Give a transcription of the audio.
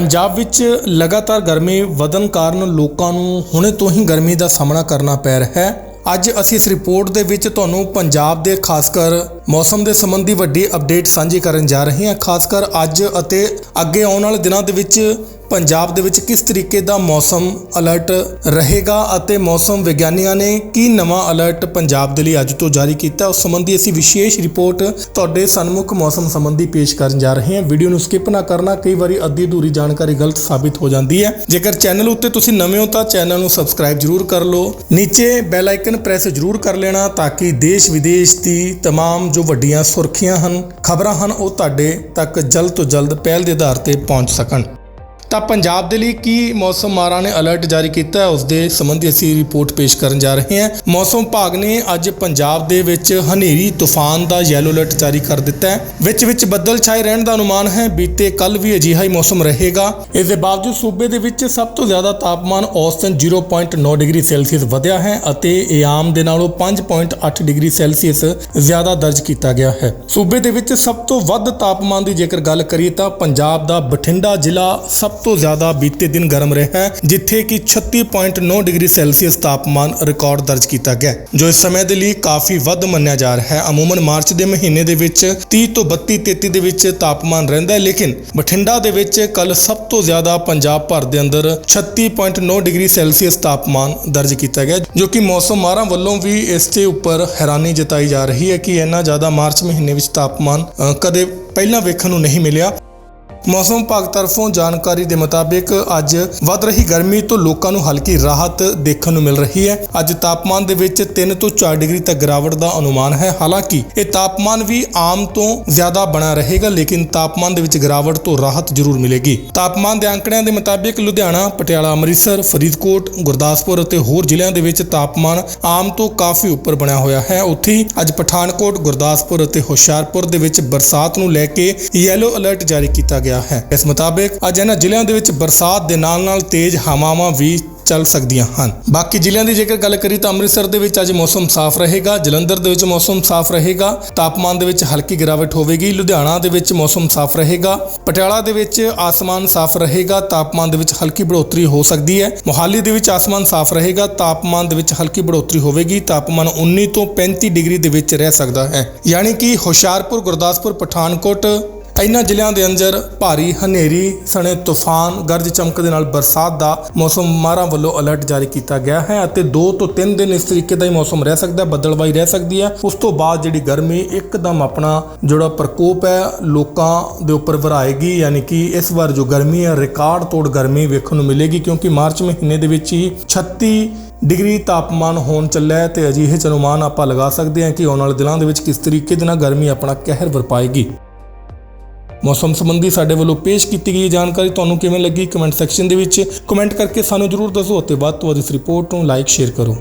ਪੰਜਾਬ ਵਿੱਚ ਲਗਾਤਾਰ ਗਰਮੀ ਵਧਣ ਕਾਰਨ ਲੋਕਾਂ ਨੂੰ ਹੁਣੇ ਤੋਂ ਹੀ ਗਰਮੀ ਦਾ ਸਾਹਮਣਾ ਕਰਨਾ ਪੈ ਰਿਹਾ ਹੈ। ਅੱਜ ਅਸੀਂ ਇਸ ਰਿਪੋਰਟ ਦੇ ਵਿੱਚ ਤੁਹਾਨੂੰ ਪੰਜਾਬ ਦੇ ਖਾਸ ਕਰ ਮੌਸਮ ਦੇ ਸੰਬੰਧੀ ਵੱਡੀ ਅਪਡੇਟ ਸਾਂਝੀ ਕਰਨ ਜਾ ਰਹੇ ਹਾਂ। ਖਾਸ ਕਰ ਅੱਜ ਅਤੇ ਅੱਗੇ ਆਉਣ ਵਾਲੇ ਦਿਨਾਂ ਦੇ ਵਿੱਚ ਪੰਜਾਬ ਦੇ ਵਿੱਚ ਕਿਸ ਤਰੀਕੇ ਦਾ ਮੌਸਮ ਅਲਰਟ ਰਹੇਗਾ ਅਤੇ ਮੌਸਮ ਵਿਗਿਆਨੀਆਂ ਨੇ ਕੀ ਨਵਾਂ ਅਲਰਟ ਪੰਜਾਬ ਦੇ ਲਈ ਅੱਜ ਤੋਂ ਜਾਰੀ ਕੀਤਾ ਉਸ ਸੰਬੰਧੀ ਅਸੀਂ ਵਿਸ਼ੇਸ਼ ਰਿਪੋਰਟ ਤੁਹਾਡੇ ਸਨਮੁਖ ਮੌਸਮ ਸੰਬੰਧੀ ਪੇਸ਼ ਕਰਨ ਜਾ ਰਹੇ ਹਾਂ ਵੀਡੀਓ ਨੂੰ ਸਕਿਪ ਨਾ ਕਰਨਾ ਕਈ ਵਾਰੀ ਅੱਧੀ ਅਧੂਰੀ ਜਾਣਕਾਰੀ ਗਲਤ ਸਾਬਿਤ ਹੋ ਜਾਂਦੀ ਹੈ ਜੇਕਰ ਚੈਨਲ ਉੱਤੇ ਤੁਸੀਂ ਨਵੇਂ ਹੋ ਤਾਂ ਚੈਨਲ ਨੂੰ ਸਬਸਕ੍ਰਾਈਬ ਜਰੂਰ ਕਰ ਲਓ ਨੀਚੇ ਬੈਲ ਆਈਕਨ ਪ੍ਰੈਸ ਜਰੂਰ ਕਰ ਲੈਣਾ ਤਾਂ ਕਿ ਦੇਸ਼ ਵਿਦੇਸ਼ ਦੀ तमाम ਜੋ ਵੱਡੀਆਂ ਸੁਰਖੀਆਂ ਹਨ ਖਬਰਾਂ ਹਨ ਉਹ ਤੁਹਾਡੇ ਤੱਕ ਜਲਦ ਤੋਂ ਜਲਦ ਪਹਿਲ ਦੇ ਆਧਾਰ ਤੇ ਪਹੁੰਚ ਸਕਣ ਤਾਂ ਪੰਜਾਬ ਦੇ ਲਈ ਕੀ ਮੌਸਮ ਮਾਰਾ ਨੇ ਅਲਰਟ ਜਾਰੀ ਕੀਤਾ ਹੈ, ਉਸ ਦੇ ਸੰਬੰਧੀ ਅਸੀਂ ਰਿਪੋਰਟ ਪੇਸ਼ ਕਰਨ ਜਾ ਰਹੇ ਹਾਂ। ਮੌਸਮ ਵਿਭਾਗ ਨੇ ਅੱਜ ਪੰਜਾਬ ਦੇ ਵਿੱਚ ਹਨੇਰੀ, ਤੂਫਾਨ ਦਾ ਯੈਲੋ ਅਲਰਟ ਜਾਰੀ ਕਰ ਦਿੱਤਾ ਹੈ। ਵਿੱਚ ਵਿੱਚ ਬੱਦਲ ਛਾਏ ਰਹਿਣ ਦਾ ਅਨੁਮਾਨ ਹੈ, ਬੀਤੇ ਕੱਲ ਵੀ ਅਜਿਹਾ ਹੀ ਮੌਸਮ ਰਹੇਗਾ। ਇਸ ਦੇ ਬਾਵਜੂਦ ਸੂਬੇ ਦੇ ਵਿੱਚ ਸਭ ਤੋਂ ਜ਼ਿਆਦਾ ਤਾਪਮਾਨ ਔਸਤਨ 0.9 ਡਿਗਰੀ ਸੈਲਸੀਅਸ ਵਧਿਆ ਹੈ ਅਤੇ ਇਹ ਆਮ ਦੇ ਨਾਲੋਂ 5.8 ਡਿਗਰੀ ਸੈਲਸੀਅਸ ਜ਼ਿਆਦਾ ਦਰਜ ਕੀਤਾ ਗਿਆ ਹੈ। ਸੂਬੇ ਦੇ ਵਿੱਚ ਸਭ ਤੋਂ ਵੱਧ ਤਾਪਮਾਨ ਦੀ ਜੇਕਰ ਗੱਲ ਕਰੀਏ ਤਾਂ ਪੰਜਾਬ ਦਾ ਬਠਿੰਡਾ ਜ਼ਿਲ੍ਹਾ ਸਭ ਤੋਂ ਜ਼ਿਆਦਾ ਬੀਤੇ ਦਿਨ ਗਰਮ ਰਿਹਾ ਹੈ, ਜਿੱਥੇ ਕਿ 36.9 ਡਿਗਰੀ ਸੈਲਸੀਅਸ ਤਾਪਮਾਨ ਰਿਕਾਰਡ ਦਰਜ ਕੀਤਾ ਗਿਆ ਜੋ ਇਸ ਸਮੇਂ ਦੇ ਲਈ ਕਾਫੀ ਵੱਧ ਮੰਨਿਆ ਜਾ ਰਿਹਾ ਹੈ। ਅਮੂਮਨ ਮਾਰਚ ਦੇ ਮਹੀਨੇ ਦੇ ਵਿੱਚ 30 ਤੋਂ 32 33 ਦੇ ਵਿੱਚ ਤਾਪਮਾਨ ਰਹਿੰਦਾ ਹੈ, ਲੇਕਿਨ ਬਠਿੰਡਾ ਦੇ ਵਿੱਚ ਕੱਲ ਸਭ ਤੋਂ ਜ਼ਿਆਦਾ ਪੰਜਾਬ ਭਰ ਦੇ ਅੰਦਰ 36.9 ਡਿਗਰੀ ਸੈਲਸੀਅਸ ਤਾਪਮਾਨ ਦਰਜ ਕੀਤਾ ਗਿਆ ਜੋ ਕਿ ਮੌਸਮ ਮਾਹਰਾਂ ਵੱਲੋਂ ਵੀ ਇਸ ਦੇ ਉੱਪਰ ਹੈਰਾਨੀ ਜਤਾਈ ਜਾ ਰਹੀ ਹੈ ਕਿ ਇੰਨਾ ਜ਼ਿਆਦਾ ਮਾਰਚ ਮਹੀਨੇ ਵਿੱਚ ਤਾਪਮਾਨ ਕਦੇ ਪਹਿਲਾਂ ਵੇਖਣ ਨੂੰ ਨਹੀਂ ਮਿਲਿਆ। ਮੌਸਮ ਵਿਭਾਗ ਤਰਫੋਂ ਜਾਣਕਾਰੀ ਦੇ ਮੁਤਾਬਿਕ ਅੱਜ ਵੱਧ ਰਹੀ ਗਰਮੀ ਤੋਂ ਲੋਕਾਂ ਨੂੰ ਹਲਕੀ ਰਾਹਤ ਦੇਖਣ ਨੂੰ ਮਿਲ ਰਹੀ ਹੈ। ਅੱਜ ਤਾਪਮਾਨ ਦੇ ਵਿੱਚ 3 ਤੋਂ 4 ਡਿਗਰੀ ਤੱਕ ਗਿਰਾਵਟ ਦਾ ਅਨੁਮਾਨ ਹੈ। ਹਾਲਾਂਕਿ ਇਹ ਤਾਪਮਾਨ ਵੀ ਆਮ ਤੋਂ ਜ਼ਿਆਦਾ ਬਣਾ ਰਹੇਗਾ, ਲੇਕਿਨ ਤਾਪਮਾਨ ਦੇ ਵਿੱਚ ਗਿਰਾਵਟ ਤੋਂ ਰਾਹਤ ਜ਼ਰੂਰ ਮਿਲੇਗੀ। ਤਾਪਮਾਨ ਦੇ ਅੰਕੜਿਆਂ ਦੇ ਮੁਤਾਬਿਕ ਲੁਧਿਆਣਾ, ਪਟਿਆਲਾ, ਅੰਮ੍ਰਿਤਸਰ, ਫਰੀਦਕੋਟ, ਗੁਰਦਾਸਪੁਰ ਅਤੇ ਹੋਰ ਜ਼ਿਲ੍ਹਿਆਂ ਦੇ ਵਿੱਚ ਤਾਪਮਾਨ ਆਮ ਤੋਂ ਕਾਫੀ ਉੱਪਰ ਬਣਿਆ ਹੋਇਆ ਹੈ। ਉੱਥੇ ਅੱਜ ਪਠਾਨਕੋਟ, ਗੁਰਦਾਸਪੁਰ ਅਤੇ ਹੁਸ਼ਿਆਰਪੁਰ ਦੇ ਵਿੱਚ ਬਰਸਾਤ ਨੂੰ ਲੈ ਕੇ ਯੈਲੋ ਅਲਰਟ ਜਾਰੀ ਕੀਤਾ ਗਿਆ। ਗਿਆ ਹੈ ਇਸ ਮੁਤਾਬਕ ਅੱਜ ਇਹਨਾਂ ਜ਼ਿਲ੍ਹਿਆਂ ਦੇ ਵਿੱਚ ਬਰਸਾਤ ਦੇ ਨਾਲ-ਨਾਲ ਤੇਜ਼ ਹਵਾਵਾਂ ਵੀ ਚੱਲ ਸਕਦੀਆਂ ਹਨ ਬਾਕੀ ਜ਼ਿਲ੍ਹਿਆਂ ਦੀ ਜੇਕਰ ਗੱਲ ਕਰੀ ਤਾਂ ਅੰਮ੍ਰਿਤਸਰ ਦੇ ਵਿੱਚ ਅੱਜ ਮੌਸਮ ਸਾਫ਼ ਰਹੇਗਾ ਜਲੰਧਰ ਦੇ ਵਿੱਚ ਮੌਸਮ ਸਾਫ਼ ਰਹੇਗਾ ਤਾਪਮਾਨ ਦੇ ਵਿੱਚ ਹਲਕੀ ਗਿਰਾਵਟ ਹੋਵੇਗੀ ਲੁਧਿਆਣਾ ਦੇ ਵਿੱਚ ਮੌਸਮ ਸਾਫ਼ ਰਹੇਗਾ ਪਟਿਆਲਾ ਦੇ ਵਿੱਚ ਆਸਮਾਨ ਸਾਫ਼ ਰਹੇਗਾ ਤਾਪਮਾਨ ਦੇ ਵਿੱਚ ਹਲਕੀ ਬੜੋਤਰੀ ਹੋ ਸਕਦੀ ਹੈ ਮੋਹਾਲੀ ਦੇ ਵਿੱਚ ਆਸਮਾਨ ਸਾਫ਼ ਰਹੇਗਾ ਤਾਪਮਾਨ ਦੇ ਵਿੱਚ ਹਲਕੀ ਬੜੋਤਰੀ ਹੋਵੇਗੀ ਤਾਪਮਾਨ 19 ਤੋਂ 35 ਡਿਗਰੀ ਦੇ ਵਿੱਚ ਰਹਿ ਸਕਦਾ ਹੈ ਯਾਨੀ ਕਿ ਹੁਸ਼ਿਆਰਪੁਰ ਗੁਰਦਾਸਪੁਰ ਪਠਾਨਕੋਟ ਇਹਨਾਂ ਜ਼ਿਲ੍ਹਿਆਂ ਦੇ ਅੰਦਰ ਭਾਰੀ ਹਨੇਰੀ, ਸਣੇ ਤੂਫਾਨ, ਗਰਜ ਚਮਕ ਦੇ ਨਾਲ ਬਰਸਾਤ ਦਾ ਮੌਸਮ ਮਾਹਰਾਂ ਵੱਲੋਂ ਅਲਰਟ ਜਾਰੀ ਕੀਤਾ ਗਿਆ ਹੈ ਅਤੇ 2 ਤੋਂ 3 ਦਿਨ ਇਸ ਤਰੀਕੇ ਦਾ ਹੀ ਮੌਸਮ ਰਹਿ ਸਕਦਾ ਹੈ ਬੱਦਲਬਾਈ ਰਹਿ ਸਕਦੀ ਹੈ। ਉਸ ਤੋਂ ਬਾਅਦ ਜਿਹੜੀ ਗਰਮੀ ਇੱਕਦਮ ਆਪਣਾ ਜਿਹੜਾ ਪ੍ਰਕੋਪ ਹੈ, ਲੋਕਾਂ ਦੇ ਉੱਪਰ ਵਰਾਏਗੀ, ਯਾਨੀ ਕਿ ਇਸ ਵਾਰ ਜੋ ਗਰਮੀ ਹੈ, ਰਿਕਾਰਡ ਤੋੜ ਗਰਮੀ ਵੇਖਣ ਨੂੰ ਮਿਲੇਗੀ, ਕਿਉਂਕਿ ਮਾਰਚ ਮਹੀਨੇ ਦੇ ਵਿੱਚ ਹੀ 36 ਡਿਗਰੀ ਤਾਪਮਾਨ ਹੋਣ ਚੱਲਿਆ ਹੈ ਤੇ ਅਜਿਹੇ ਚ ਅਨੁਮਾਨ ਆਪਾਂ ਲਗਾ ਸਕਦੇ ਹਾਂ ਕਿ ਆਉਣ ਵਾਲੇ ਦਿਨਾਂ ਦੇ ਵਿੱਚ ਕਿਸ ਤਰੀਕੇ ਦੇ ਨਾਲ ਗਰਮੀ ਆਪਣਾ ਕਹਿਰ ਵਰਪਾਏਗੀ। ਮੌਸਮ ਸੰਬੰਧੀ ਸਾਡੇ ਵੱਲੋਂ ਪੇਸ਼ ਕੀਤੀ ਗਈ ਜਾਣਕਾਰੀ ਤੁਹਾਨੂੰ ਕਿਵੇਂ ਲੱਗੀ ਕਮੈਂਟ ਸੈਕਸ਼ਨ ਦੇ ਵਿੱਚ। ਕਮੈਂਟ ਕਰਕੇ ਸਾਨੂੰ ਜਰੂਰ ਦੱਸੋ ਅਤੇ ਵੱਧ ਤੋਂ ਵੱਧ ਇਸ ਰਿਪੋਰਟ ਨੂੰ ਲਾਈਕ, ਸ਼ੇਅਰ ਕਰੋ।